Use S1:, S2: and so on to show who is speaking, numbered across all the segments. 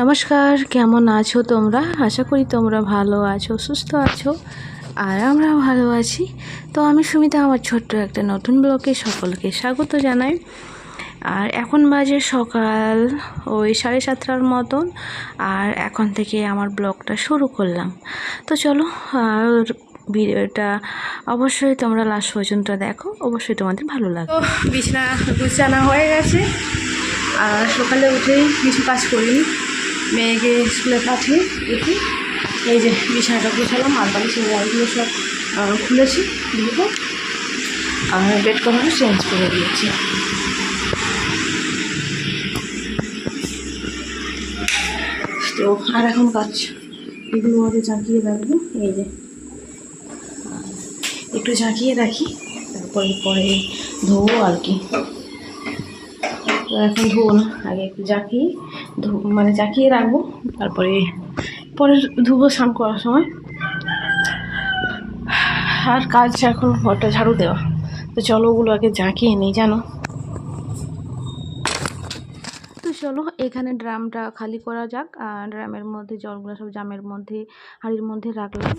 S1: নমস্কার, কেমন আছো তোমরা? আশা করি তোমরা ভালো আছো, সুস্থ আছো, আর আমরা ভালো আছি। তো আমি সুমিতা, আমার ছোট্ট একটা নতুন ব্লগে সকলকে স্বাগত জানাই। আর এখন বাজে সকাল ওই সাড়ে সাতটার মতন, আর এখন থেকে আমার ব্লগটা শুরু করলাম। তো চলো, আর ভিডিওটা অবশ্যই তোমরা লাস্ট পর্যন্ত দেখো, অবশ্যই তোমাদের ভালো বিছানা, বিছনা গুছানো হয়ে গেছে, আর সকালে উঠেই কিছু কাজ করিনি। মেয়েকে স্কুলে পাঠিয়ে উঠি এই যে বিছানাটা গুছালাম আর বাড়ি সেই ওয়ালগুলো সব খুলেছি দেখো আর বেড কভারও চেঞ্জ করে দিয়েছি। তো আর এখন কাজ, এগুলো আগে ঝাঁকিয়ে রাখব, এই যে। একটু ঝাঁকিয়ে রাখি, তারপরে পরে ধোবো আর কি। এখন ধোবো না, আগে একটু জাকিয়ে ধো- মানে জাকিয়ে রাখব। তারপরে পরে ধুবো স্নান করার সময়। আর কাজ এখন ঘরটা ঝাড়ু দেওয়া। তো চলো ওগুলো আগে জাকিয়ে নিই, জানো? তো চলো, এখানে ড্রামটা খালি করা যাক। আর ড্রামের মধ্যে জলগুলো সব জামের মধ্যে, হাড়ির মধ্যে রাখলাম।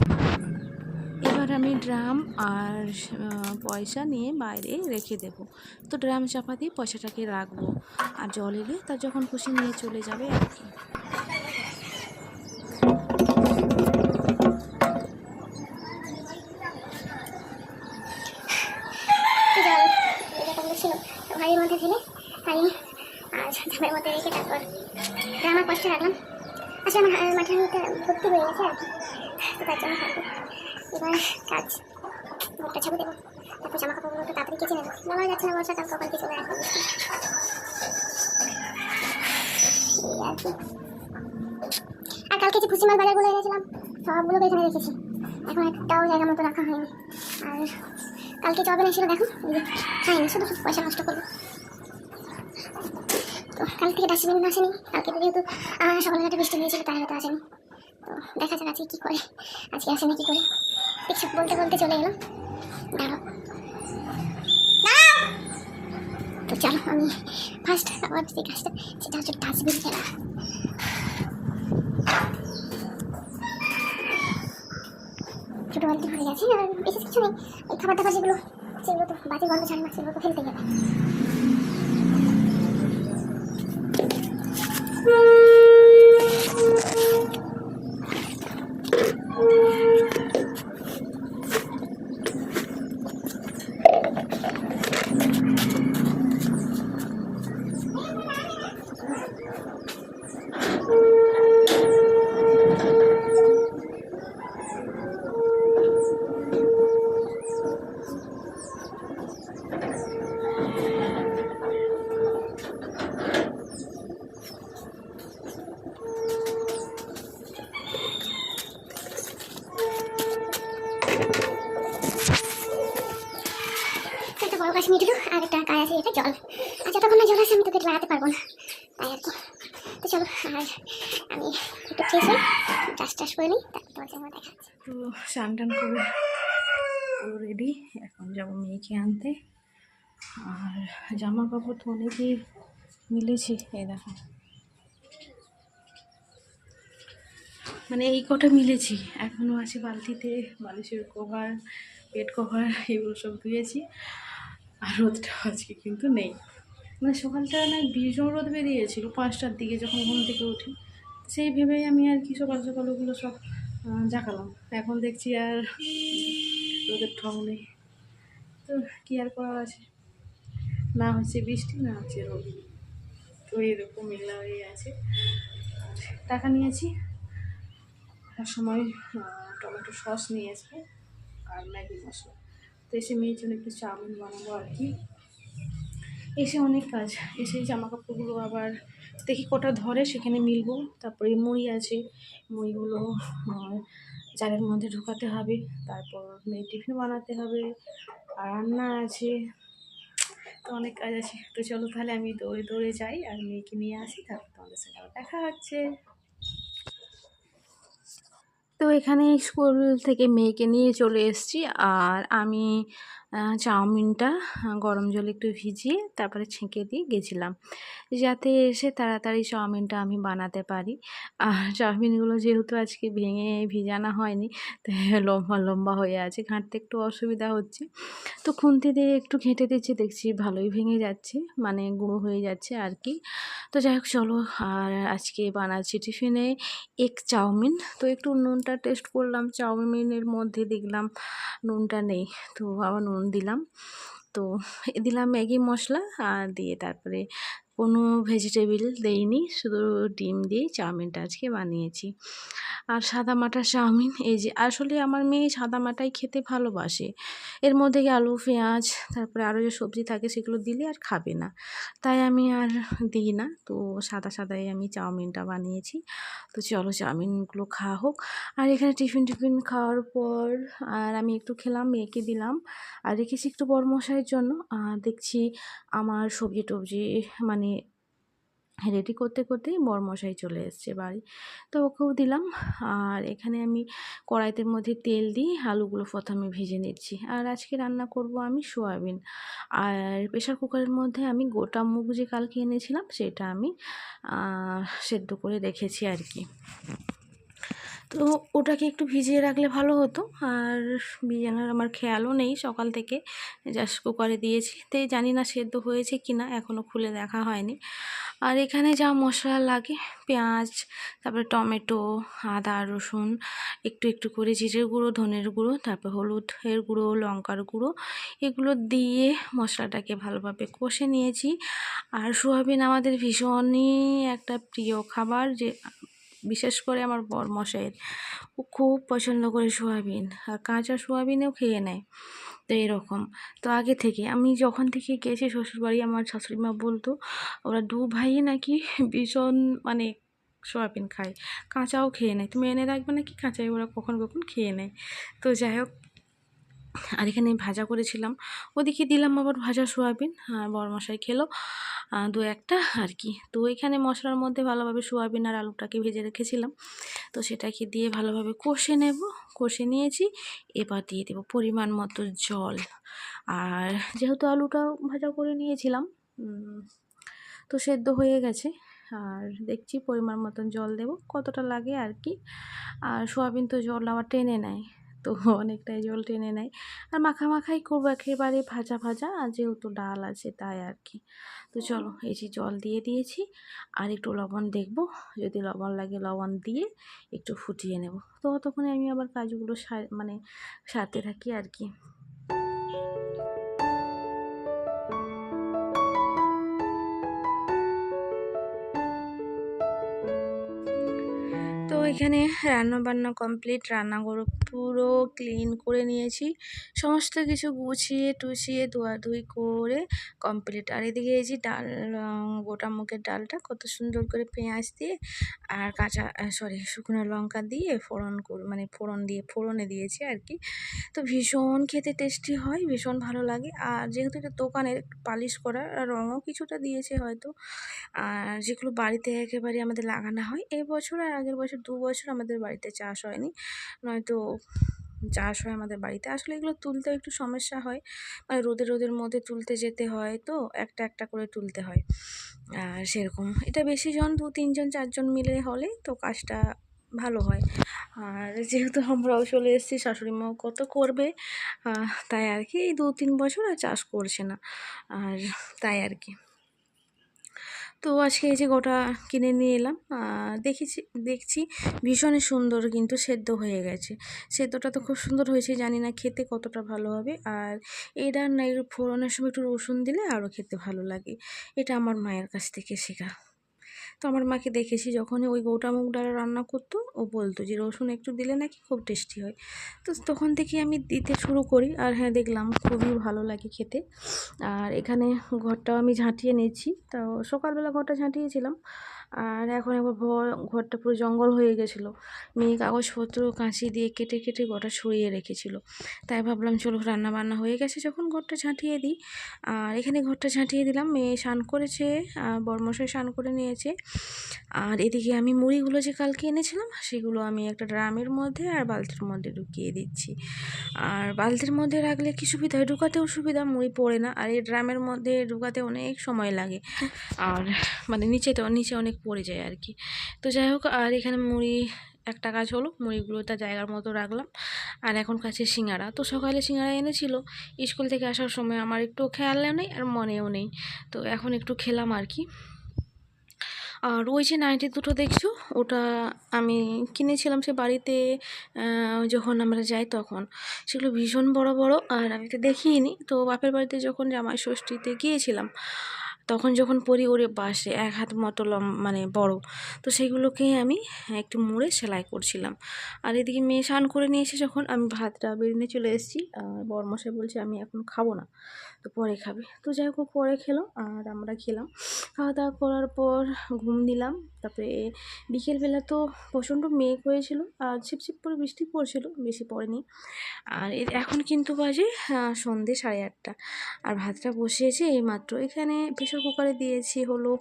S1: এবার আমি ড্রাম আর পয়সা নিয়ে বাইরে রেখে দেব। তো ড্রাম চাপা দিয়ে পয়সাটাকে রাখব। আর জল এলে তার যখন খুশি নিয়ে চলে যাবে আর কি।
S2: কাজ মুখটা ছাপু দেবো তারপর জামা কাপড়গুলো একটু তাড়াতাড়ি কেচে নেব। বলা যাচ্ছে না বর্ষা কাল কখন কিছু রাখব এই আর কালকে যে ভুসিমাল বাজারগুলো এনেছিলাম সবগুলোকে এখানে রেখেছি। এখন একটাও জায়গা মতো রাখা হয়নি। আর কালকে চবে এসেছিল দেখো খাইনি শুধু শুধু পয়সা নষ্ট করব। তো কাল থেকে ডাস্টবিন আসেনি। কালকে তো যেহেতু আহ, সকালে একটা বৃষ্টি হয়েছিল তাই হয়তো আসেনি। তো দেখা যাক আজকে কী করে আজকে আসে না কী করে। কিছু বলতে বলতে চলে এলাম! তো চলো, আমি ফার্স্ট আমার যে কাজটা, সেটা হচ্ছে ডাস্টবিন ফেলা ছোটো বালতি ভরে গেছে, আর বিশেষ কিছু নেই। এই খাবার দাবার যেগুলো, সেগুলো তো বাজে গন্ধ ছাড়ে না, সেগুলো তো ফেলতেই হবে। লাগাতে পারব না। তাই আর কি। তো চলো, আর আমি একটু ফ্রেশ হই চাষ টাস করে নিই, তারপর তোমার দেখা
S1: তো স্নান টান করে রেডি এখন যাব মেয়েকে আনতে। আর জামা কাপড় তো অনেকই মিলেছে, এই দেখো। মানে এই কটা মিলেছি এখনও আছে বালতিতে, বালিশের কভার পেট কভার এগুলো সব ধুয়েছি। আর রোদটা আজকে কিন্তু নেই। মানে সকালটা না ভীষণ রোদ বেরিয়েছিল, পাঁচটার দিকে যখন ঘুম থেকে উঠি। সেই ভেবেই আমি আর কি সকাল সকাল ওগুলো সব জাগালাম। এখন দেখছি আর রোদের ঠং নেই। তো কী আর করার আছে? না হচ্ছে বৃষ্টি, না হচ্ছে রোদ। তো এরকম মেঘলা হয়ে আছে। টাকা নিয়েছি। সময় টমেটো সস নিয়ে আসব আর ম্যাগি মশলা। তো এসে মেয়ের জন্য একটু চাউমিন বানাবো আর কি। এসে অনেক কাজ। এসে জামা কাপড়গুলো আবার দেখি কটা ধরে, সেখানে মিলবো। তারপরে মুড়ি আছে। মুড়িগুলো জারের মধ্যে ঢোকাতে হবে। তারপর মেয়ে টিফিন বানাতে হবে। আর রান্না আছে। তো অনেক কাজ আছে। তো চলো তাহলে আমি দৌড়ে দৌড়ে যাই আর মেয়েকে নিয়ে আসি। তারপর তোমাদের সাথে আবার দেখা হচ্ছে। তো এখানে স্কুল থেকে মেয়েকে নিয়ে চলে এসেছি। আর আমি চাউমিনটা গরম জলে একটু ভিজিয়ে তারপরে ছেঁকে দিয়ে গেছিলাম। যাতে এসে তাড়াতাড়ি চাউমিনটা আমি বানাতে পারি। আর চাউমিনগুলো যেহেতু আজকে ভেঙে ভিজানো হয়নি লম্বা লম্বা হয়ে আছে, ঘাঁটতে একটু অসুবিধা হচ্ছে। তো খুন্তি দিয়ে একটু ঘেঁটে দিচ্ছি, দেখছি ভালোই ভেঙে যাচ্ছে মানে গুঁড়ো হয়ে যাচ্ছে আর কি। তো যাই হোক, চলো, আর আজকে বানাচ্ছি টিফিনে এগ চাউমিন। তো একটু নুনটা টেস্ট করলাম, চাউমিনের মধ্যে দেখলাম নুনটা নেই, তো আবার নুন দিলাম। তো দিলাম ম্যাগি মশলা আর দিয়ে তারপরে কোনো ভেজিটেবিল দেইনি, শুধু ডিম দিয়ে চাউমিনটা আজকে বানিয়েছি। আর সাদা মাটা চাউমিন, এই যে আসলে আমার মেয়ে সাদা মাটাই খেতে ভালোবাসে। এর মধ্যে আলু, পেঁয়াজ, তারপরে আরও যে সবজি থাকে সেগুলো দিলে আর খাবে না। তাই আমি আর দিই না, তো সাদা সাদাই আমি চাউমিনটা বানিয়েছি। তো চলো চাউমিনগুলো খাওয়া হোক। আর এখানে টিফিন টিফিন খাওয়ার পর আর আমি একটু খেলাম, মেয়েকে দিলাম। আর রেখেছি একটু বড় মশাইয়ের জন্য দেখছি আমার সবজি টবজি মানে রেডি করতে, করতেই বরমশাই চলে এসছে বাড়ি। তো ওকেও দিলাম। আর এখানে আমি কড়াইতের মধ্যে তেল দিই আলুগুলো প্রথমে ভেজে নিচ্ছি। আর আজকে রান্না করব আমি সোয়াবিন। আর প্রেশার কুকারের মধ্যে আমি গোটা মুগ যে কালকে এনেছিলাম, সেটা আমি সেদ্ধ করে রেখেছি আর কি। তো ওটাকে একটু ভিজিয়ে রাখলে ভালো হতো। আর ভিজানোর আমার খেয়ালও নেই সকাল থেকে। জাস্ট কুকারে দিয়েছি। তাই জানি না সেদ্ধ হয়েছে কি না এখনও খুলে দেখা হয়নি। আর এখানে যা মশলা লাগে, পেঁয়াজ, তারপরে টমেটো, আদা, রসুন, একটু একটু করে জিরের গুঁড়ো, ধনের গুঁড়ো, তারপর হলুদের গুঁড়ো, লঙ্কার গুঁড়ো, এগুলো দিয়ে মশলাটাকে ভালোভাবে কষে নিয়েছি। আর সোয়াবিন আমাদের ভীষণই একটা প্রিয় খাবার যে বিশেষ করে আমার বর মশাইয়ের। ও খুব পছন্দ করে সোয়াবিন, আর কাঁচা সোয়াবিনেও খেয়ে নেয়। তো এরকম। তো আগে থেকে আমি যখন থেকে গেছি শ্বশুরবাড়ি, আমার শাশুড়ি মা বলতো, ওরা দু ভাই নাকি ভীষণ মানে সোয়াবিন খায়, কাঁচাও খেয়ে নেয়। তুমি এনে রাখবে নাকি কাঁচাই? ওরা কখন কখন খেয়ে নেয়? তো যাই হোক আর এখানে ভাজা করেছিলাম। ওদিকে দিলাম আবার ভাজা সোয়াবিন আর বরমশাই খেলো। দু একটা আর কি। তো এখানে মশলার মধ্যে ভালোভাবে সোয়াবিন আর আলুটাকে ভেজে রেখেছিলাম। তো সেটাকে দিয়ে ভালোভাবে কষে নেব। কষে নিয়েছি। এবার দিয়ে দেবো পরিমাণ মতো জল। আর যেহেতু আলুটা ভাজা করে নিয়েছিলাম তো সেদ্ধ হয়ে গেছে। আর দেখছি পরিমাণ মতন জল দেব। কতটা লাগে আর কি। আর সোয়াবিন তো জল আবার টেনে নেয়। তো অনেকটাই জল টেনে নেয়। আর মাখা মাখাই করব একেবারে ভাজা ভাজা, আর যেহেতু ডাল আছে তাই আর কি তো চলো, এই যে জল দিয়ে দিয়েছি, আর একটু লবণ দেখব। যদি লবণ লাগে লবণ দিয়ে একটু ফুটিয়ে নেব। তো ততক্ষণে আমি আবার কাজগুলো মানে সারতে থাকি আর কি এখানে রান্না বান্না কমপ্লিট রান্নাঘর পুরো ক্লিন করে নিয়েছি। সমস্ত কিছু গুছিয়ে টুছিয়ে ধোয়াধুয়ি করে কমপ্লিট আর এদিকে এই যে ডাল গোটা মুখের ডালটা কত সুন্দর করে পেঁয়াজ দিয়ে আর কাঁচা সরি শুকনো লঙ্কা দিয়ে ফোড়ন করে মানে ফোড়ন দিয়ে, ফোড়নে দিয়েছি আর কি। তো ভীষণ খেতে টেস্টি হয়, ভীষণ ভালো লাগে। আর যেহেতু এটা দোকানের পালিশ করা আর রঙও কিছুটা দিয়েছে হয়তো, আর যেগুলো বাড়িতে একেবারে আমাদের লাগানো হয় এই বছর আর আগের বছর দু বছর আমাদের বাড়িতে চাষ হয়নি। নয়তো চাষ হয় আমাদের বাড়িতে। আসলে এগুলো তুলতে একটু সমস্যা হয়। মানে রোদে রোদের মধ্যে তুলতে যেতে হয় তো, একটা একটা করে তুলতে হয়। আর সেরকম। এটা বেশি জন, দু তিনজন চারজন মিলে হলে তো কাজটা ভালো হয়। আর যেহেতু আমরাও চলে এসেছি শাশুড়ি মাও কত করবে তাই আর কি এই দু, তিন বছর আর চাষ করছে না। আর তাই আর কি। তো আজকে এই যে গোটা কিনে নিয়ে এলাম। দেখেছি, দেখছি ভীষণই সুন্দর কিন্তু সেদ্ধ হয়ে গেছে। সেদ্ধটা তো খুব সুন্দর হয়েছে, জানি না খেতে কতটা ভালো হবে। আর এটা না ফোড়নের সময় একটু রসুন দিলে আরও খেতে ভালো লাগে। এটা আমার মায়ের কাছ থেকে শেখা। তো আমার মাকে দেখেছি যখনই ওই গোটা মুগ ডাল রান্না করতো, ও বলতো যে, রসুন একটু দিলে নাকি খুব টেস্টি হয়? তো তখন থেকে আমি দিতে শুরু করি আর হ্যাঁ দেখলাম খুবই ভালো লাগে খেতে। আর এখানে ঘরটাও আমি ঝাঁটিয়ে নিয়েছি। তো সকালবেলা ঘরটা ঝাঁটিয়েছিলাম। আর এখন একবার ভর ঘরটা পুরো জঙ্গল হয়ে গেছিল। মেয়ে কাগজপত্র কাঁচি দিয়ে কেটে কেটে গোটা ছড়িয়ে রেখেছিল। তাই ভাবলাম চলো রান্না বান্না হয়ে গেছে যখন ঘরটা ঝাঁটিয়ে দিই। আর এখানে ঘরটা ঝাঁটিয়ে দিলাম। মেয়ে স্নান করেছে আর বর্মশাই স্নান করে নিয়েছে। আর এদিকে আমি মুড়িগুলো যে কালকে এনেছিলাম সেগুলো আমি একটা ড্রামের মধ্যে আর বালতির মধ্যে ঢুকিয়ে দিচ্ছি। আর বালতির মধ্যে রাখলে কি সুবিধা হয়? ঢুকাতেও সুবিধা মুড়ি পড়ে না। আর এই ড্রামের মধ্যে ঢুকাতে অনেক সময় লাগে। আর মানে নিচে তো নিচে অনেক পড়ে যায় আর কি। তো যাই হোক, আর এখানে মুড়ি একটা কাজ হলো মুড়িগুলো তার জায়গার মতো রাখলাম। আর এখন কাছে সিঙ্গারা। তো সকালে সিঙ্গারা এনেছিল, স্কুল থেকে আসার সময় আমার একটু খেয়াল নেই আর মনেও নেই। তো এখন একটু খেলাম আর কি। আর ওই যে নাইটি দুটো দেখছ, ওটা আমি কিনেছিলাম সে বাড়িতে যখন আমরা যাই তখন। সেগুলো ভীষণ বড় বড়, আর আমি তো দেখিনি। তো বাপের বাড়িতে যখন জামাই ষষ্ঠীতে গিয়েছিলাম তখন যখন পরি ওরে বাসে, এক হাত মতো লম মানে বড়। তো সেগুলোকে আমি একটু মুড়ে সেলাই করছিলাম। আর এদিকে মেয়ে স্নান করে নিয়ে এসে যখন আমি ভাতটা বেরিয়ে চলে এসেছি আর মশাই বলছে, আমি এখন খাব না। তো পরে খাবে। তো যাই হোক পরে খেলো আর আমরা খেলাম। খাওয়া দাওয়া করার পর ঘুম দিলাম তারপরে বিকেলবেলা তো প্রচণ্ড মেঘ হয়েছিল আর ছিপছিপ করে বৃষ্টি পড়ছিল, বেশি পড়েনি। আর এখন কিন্তু বাজে সন্ধে সাড়ে আটটা। আর ভাতটা বসিয়েছি এইমাত্র। এখানে প্রেশার কুকারে দিয়েছি হলো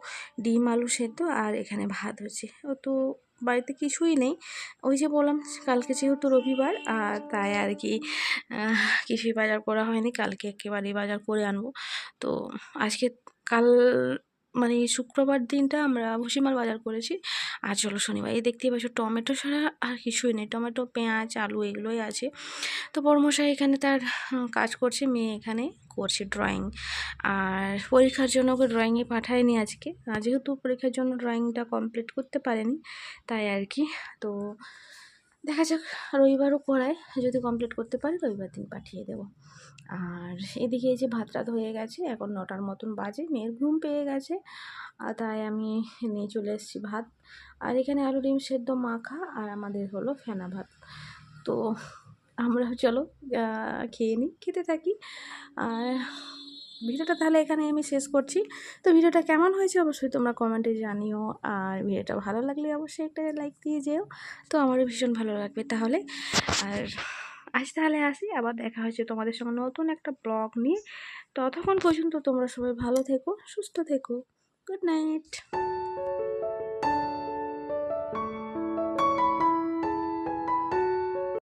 S1: ডিম, আলু সেদ্ধ আর এখানে ভাত হচ্ছে। তো বাড়িতে কিছুই নেই। ওই যে বললাম কালকে যেহেতু রবিবার, আর তাই আর কি কিছুই বাজার করা হয়নি। কালকে একেবারেই বাজার করে আনব। তো আজকে কাল মানে শুক্রবার দিনটা আমরা ভুসিমাল বাজার করেছি। আর চলো শনিবার এই দেখতেই পাচ্ছ টমেটো ছাড়া আর কিছুই নেই। টমেটো, পেঁয়াজ, আলু এগুলোই আছে। তো বড়মশাই এখানে তার কাজ করছে, মেয়ে এখানে করছে ড্রয়িং আর পরীক্ষার জন্য ওকে ড্রয়িংয়ে পাঠায়নি আজকে। যেহেতু পরীক্ষার জন্য ড্রয়িংটা কমপ্লিট করতে পারেনি, তাই আর কি। তো দেখা যাক, রবিবারও করায় যদি কমপ্লিট করতে পারে রবিবার দিন পাঠিয়ে দেবো। আর এদিকে এই যে ভাত রাত হয়ে গেছে, এখন নটার মতন বাজে, মেয়ের ঘুম পেয়ে গেছে তাই আমি নিয়ে চলে এসেছি ভাত। আর এখানে আলু ডিম সেদ্ধ মাখা, আর আমাদের হলো ফেনা ভাত। তো আমরা চলো খেয়ে নিই, খেতে থাকি। আর ভিডিওটা তাহলে এখানে আমি শেষ করছি। তো ভিডিওটা কেমন হয়েছে অবশ্যই তোমরা কমেন্টে জানিও। আর ভিডিওটা ভালো লাগলে অবশ্যই একটা লাইক দিয়ে যেও। তো আমারও ভীষণ ভালো লাগবে তাহলে। আর আজ তাহলে আসি, আবার দেখা হয়েছে তোমাদের সঙ্গে নতুন একটা ব্লগ নিয়ে। ততক্ষণ পর্যন্ত তোমরা সবাই ভালো থেকো, সুস্থ থেকো। Good night